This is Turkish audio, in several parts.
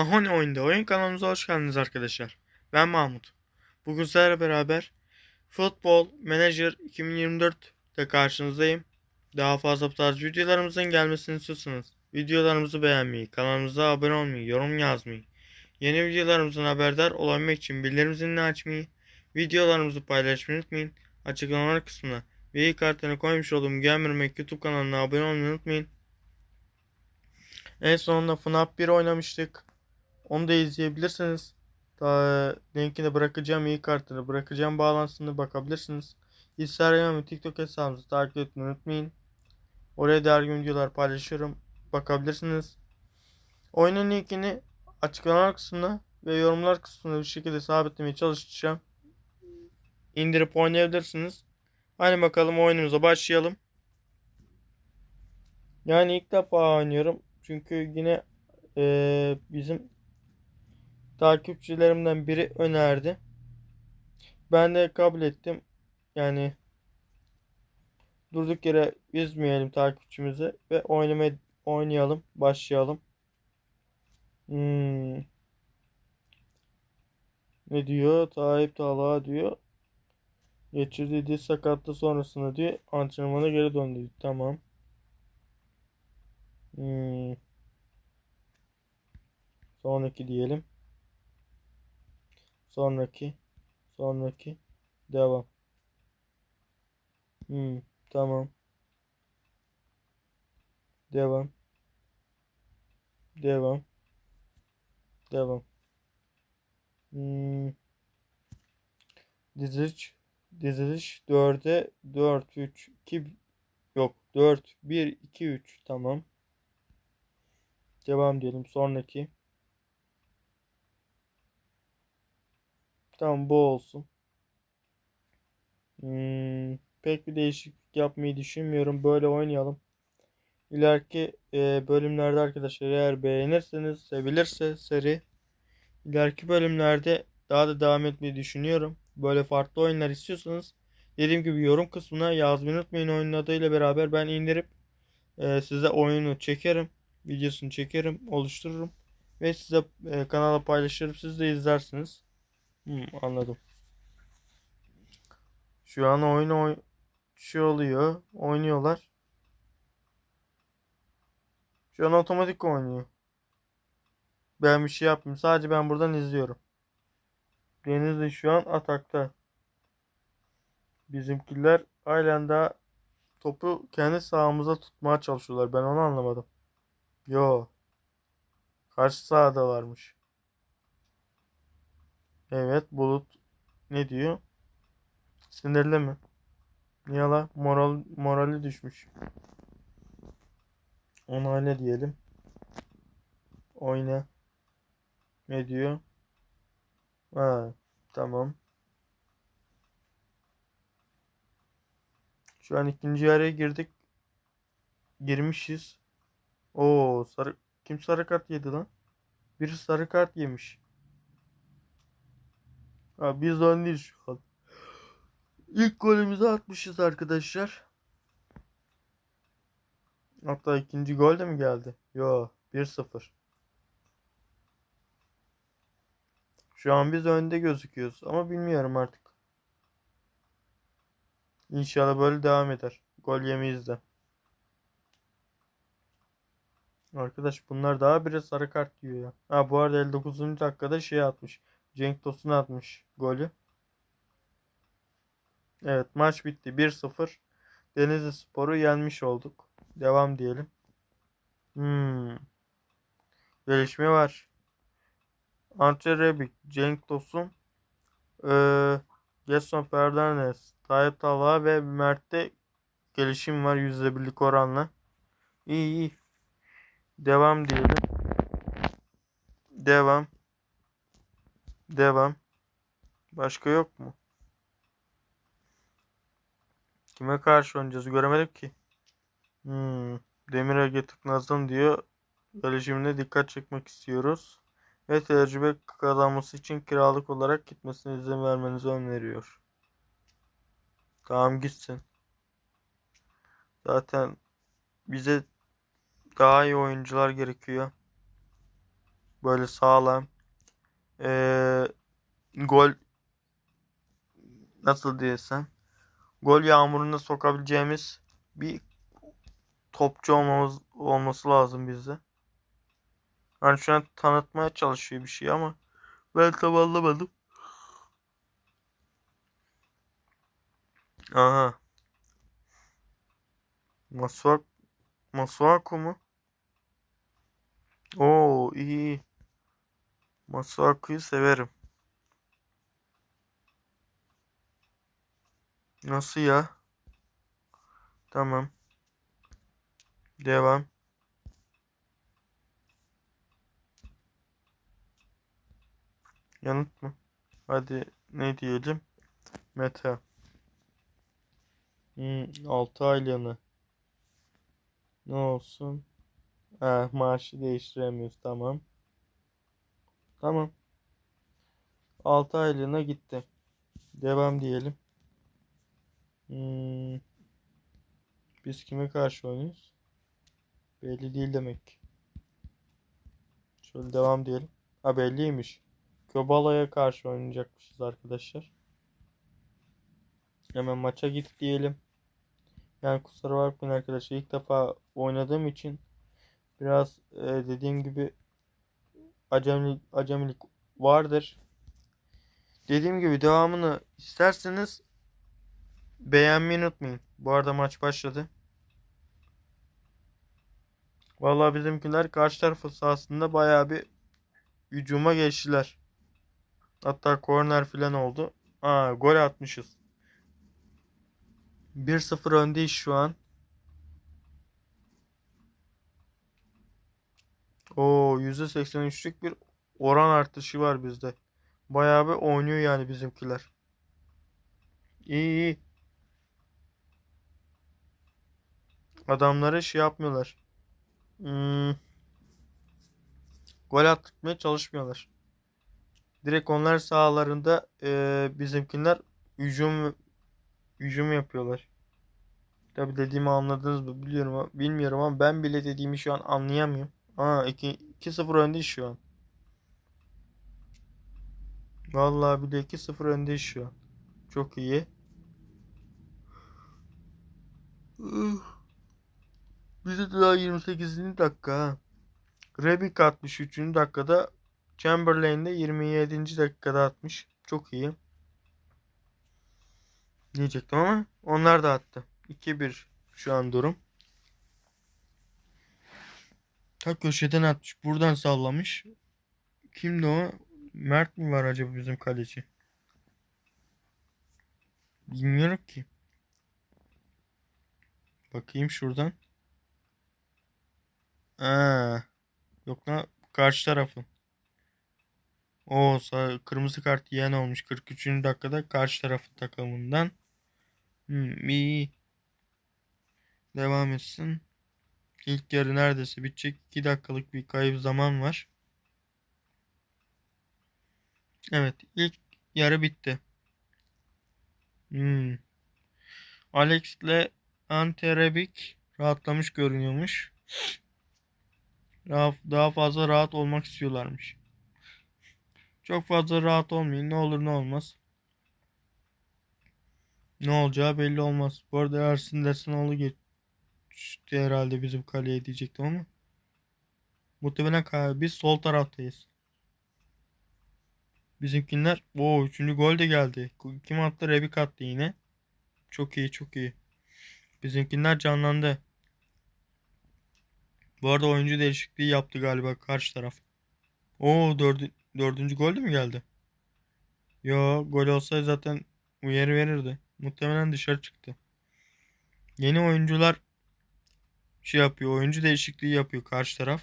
Mahoni Oyunda Oyun kanalımıza hoş geldiniz arkadaşlar. Ben Mahmut. Bugün sizlerle beraber Football Manager 2024'te karşınızdayım. Daha fazla bu tarz videolarımızın gelmesini istiyorsanız videolarımızı beğenmeyi, kanalımıza abone olmayı, yorum yazmayı, yeni videolarımızın haberdar olabilmek için bildirim zilini açmayı, videolarımızı paylaşmayı unutmayın. Açıklamalar kısmına ve iyi kartını koymuş olduğum Gamermek YouTube kanalına abone olmayı unutmayın. En sonunda FNAF 1 oynamıştık. Onu da izleyebilirsiniz. Daha linkini bırakacağım, iyi kartını bırakacağım bağlantısını bakabilirsiniz. Instagram ve TikTok hesabımızı takip etmeyi unutmayın. Oraya da gün videolar paylaşıyorum. Bakabilirsiniz. Oyunun linkini açıklamalar kısmına ve yorumlar kısmına bir şekilde sabitlemeye çalışacağım. İndirip oynayabilirsiniz. Hadi bakalım oyunumuza başlayalım. Yani ilk defa oynuyorum. Çünkü yine eee, bizim takipçilerimden biri önerdi. Ben de kabul ettim. Yani durduk yere üzmeyelim takipçimizi ve oynamaya oynayalım, başlayalım. Hmm. Ne diyor? Tayyip Talha diyor. Geçirdiği diz sakatlığı sonrasında diyor antrenmana geri döndü. Tamam. Hmm. Sonraki diyelim. Sonraki. Sonraki. Devam. Hmm, tamam. Devam. Devam. Devam. Hmm. Diziliş. Diziliş 4'e 4 3 2 yok 4 1 2 3 tamam. Devam diyelim sonraki. Tamam bu olsun. Hmm, pek bir değişiklik yapmayı düşünmüyorum. Böyle oynayalım. İleriki e, bölümlerde arkadaşlar eğer beğenirseniz, sevilirse seri ileriki bölümlerde daha da devam etmeyi düşünüyorum. Böyle farklı oyunlar istiyorsanız dediğim gibi yorum kısmına yazmayı unutmayın oyunun adıyla beraber ben indirip e, size oyunu çekerim. Videosunu çekerim, oluştururum ve size e, kanala paylaşırım. Siz de izlersiniz. Hmm, anladım. Şu an oyun oy şey oluyor. Oynuyorlar. Şu an otomatik oynuyor. Ben bir şey yapmıyorum. Sadece ben buradan izliyorum. Denizli şu an atakta. Bizimkiler halen daha topu kendi sahamıza tutmaya çalışıyorlar. Ben onu anlamadım. Yo. Karşı sahada varmış. Evet Bulut ne diyor? Sinirli mi? Niye la? Moral, morali düşmüş. Ona ne diyelim? Oyna. Ne diyor? Ha, tamam. Şu an ikinci yarıya girdik. Girmişiz. Oo sarı kim sarı kart yedi lan? Biri sarı kart yemiş. Ha, biz öndeyiz şu an. İlk golümüzü atmışız arkadaşlar. Hatta ikinci gol de mi geldi? Yo 1-0. Şu an biz önde gözüküyoruz ama bilmiyorum artık. İnşallah böyle devam eder. Gol yemeyiz de. Arkadaş bunlar daha biri sarı kart diyor ya. Ha bu arada 59. dakikada şey atmış. Cenk Tosun atmış golü. Evet maç bitti. 1-0. Denizli Spor'u yenmiş olduk. Devam diyelim. Hmm. Gelişme var. Ante Rebic, Cenk Tosun, ee, Gerson Fernandes, Tayyip Talha ve Mert'te gelişim var %1'lik oranla. İyi iyi. Devam diyelim. Devam. Devam. Başka yok mu? Kime karşı oynayacağız göremedim ki. Hmm. Demir Ege tıknazdım diyor. Gelişimine dikkat çekmek istiyoruz. Ve tecrübe kazanması için kiralık olarak gitmesine izin vermenizi öneriyor. Tamam gitsin. Zaten bize daha iyi oyuncular gerekiyor. böyle sağlam ee, gol nasıl diyesem gol yağmuruna sokabileceğimiz bir topçu olmamız olması lazım bizde. Yani şu an tanıtmaya çalışıyor bir şey ama ben tam anlamadım. Aha. Masuak Masuaku mu? Oo iyi. Masuaku'yu severim. Nasıl ya? Tamam. Devam. Yanıt mı? Hadi ne diyelim? Meta. Hmm, 6 aylığına. Ne olsun? Ha, maaşı değiştiremiyoruz. Tamam. Tamam. 6 aylığına gitti. Devam diyelim. Hmm. Biz kime karşı oynuyoruz? Belli değil demek. Şöyle devam diyelim. Ha belliymiş. Köbala'ya karşı oynayacakmışız arkadaşlar. Hemen maça git diyelim. Yani kusura bakmayın arkadaşlar ilk defa oynadığım için biraz e, dediğim gibi acemilik, acemilik vardır. Dediğim gibi devamını isterseniz beğenmeyi unutmayın. Bu arada maç başladı. Vallahi bizimkiler karşı tarafı sahasında bayağı bir hücuma geçtiler. Hatta korner falan oldu. Aa gol atmışız. 1-0 öndeyiz şu an. Oo %83'lük bir oran artışı var bizde. Bayağı bir oynuyor yani bizimkiler. İyi iyi. Adamları şey yapmıyorlar. Hmm. Gol attırmaya çalışmıyorlar. Direkt onlar sahalarında e, bizimkiler hücum hücum yapıyorlar. Tabi dediğimi anladınız mı biliyorum ama bilmiyorum ama ben bile dediğimi şu an anlayamıyorum. Aa 2 2-0 öndeyiz şu an. Vallahi bile 2-0 öndeyiz şu an. Çok iyi. Bize daha 28. dakika ha. Rebic 63. dakikada Chamberlain de 27. dakikada atmış. Çok iyi. Diyecektim ama onlar da attı. 2-1 şu an durum. Ta köşeden atmış. Buradan sallamış. Kimdi o? Mert mi var acaba bizim kaleci? Bilmiyorum ki. Bakayım şuradan. Aa, yok lan karşı tarafın. O kırmızı kart yiyen olmuş 43. dakikada karşı tarafın takımından. Hmm, iyi. Devam etsin. İlk yarı neredeyse bitecek. 2 dakikalık bir kayıp zaman var. Evet ilk yarı bitti. Hmm. Alex ile Ante Rebic rahatlamış görünüyormuş. Daha, fazla rahat olmak istiyorlarmış. Çok fazla rahat olmayın. Ne olur ne olmaz. Ne olacağı belli olmaz. Bu arada Ersin Desanoğlu geçti herhalde bizim kaleye diyecektim ama. Muhtemelen biz sol taraftayız. Bizimkiler o üçüncü gol de geldi. Kim attı? Rebik attı yine. Çok iyi çok iyi. Bizimkiler canlandı. Bu arada oyuncu değişikliği yaptı galiba karşı taraf. O dördü, dördüncü gol de mi geldi? Yo gol olsaydı zaten uyarı verirdi. Muhtemelen dışarı çıktı. Yeni oyuncular şey yapıyor. Oyuncu değişikliği yapıyor karşı taraf.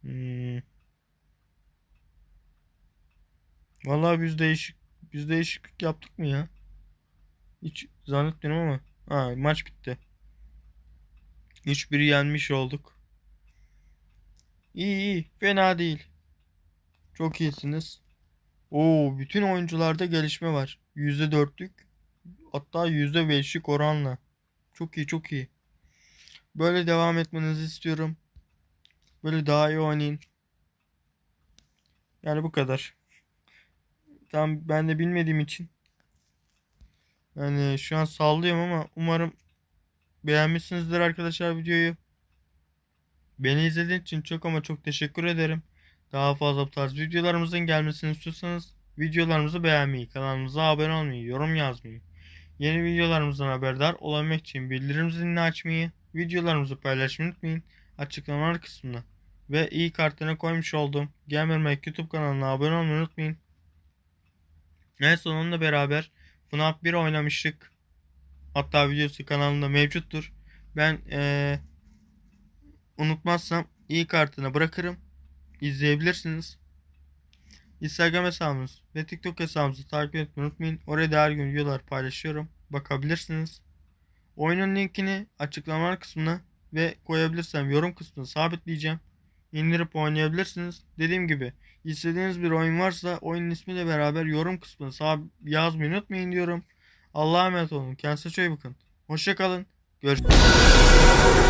Hmm. Vallahi biz değişik biz değişiklik yaptık mı ya? Hiç zannetmiyorum ama. Ha, maç bitti. 3-1 yenmiş olduk. İyi iyi. Fena değil. Çok iyisiniz. Oo, bütün oyuncularda gelişme var. %4'lük hatta %5'lik oranla. Çok iyi çok iyi. Böyle devam etmenizi istiyorum. Böyle daha iyi oynayın. Yani bu kadar. Tam ben de bilmediğim için. Yani şu an sallıyorum ama umarım beğenmişsinizdir arkadaşlar videoyu. Beni izlediğiniz için çok ama çok teşekkür ederim. Daha fazla bu tarz videolarımızın gelmesini istiyorsanız videolarımızı beğenmeyi, kanalımıza abone olmayı, yorum yazmayı, yeni videolarımızdan haberdar olabilmek için bildirim zilini açmayı, videolarımızı paylaşmayı unutmayın. Açıklamalar kısmına ve iyi kartına koymuş olduğum Gamer Mac YouTube kanalına abone olmayı unutmayın. En son onunla beraber FNAF 1 oynamıştık. Hatta videosu kanalımda mevcuttur. Ben eee, unutmazsam iyi kartına bırakırım. İzleyebilirsiniz. Instagram hesabımız ve TikTok hesabımızı takip etmeyi unutmayın. Oraya da her gün videolar paylaşıyorum. Bakabilirsiniz. Oyunun linkini açıklamalar kısmına ve koyabilirsem yorum kısmına sabitleyeceğim. İndirip oynayabilirsiniz. Dediğim gibi istediğiniz bir oyun varsa oyunun ismiyle beraber yorum kısmına sab- yazmayı unutmayın diyorum. Allah'a emanet olun. Kendinize çok iyi bakın. Hoşçakalın. Görüşürüz.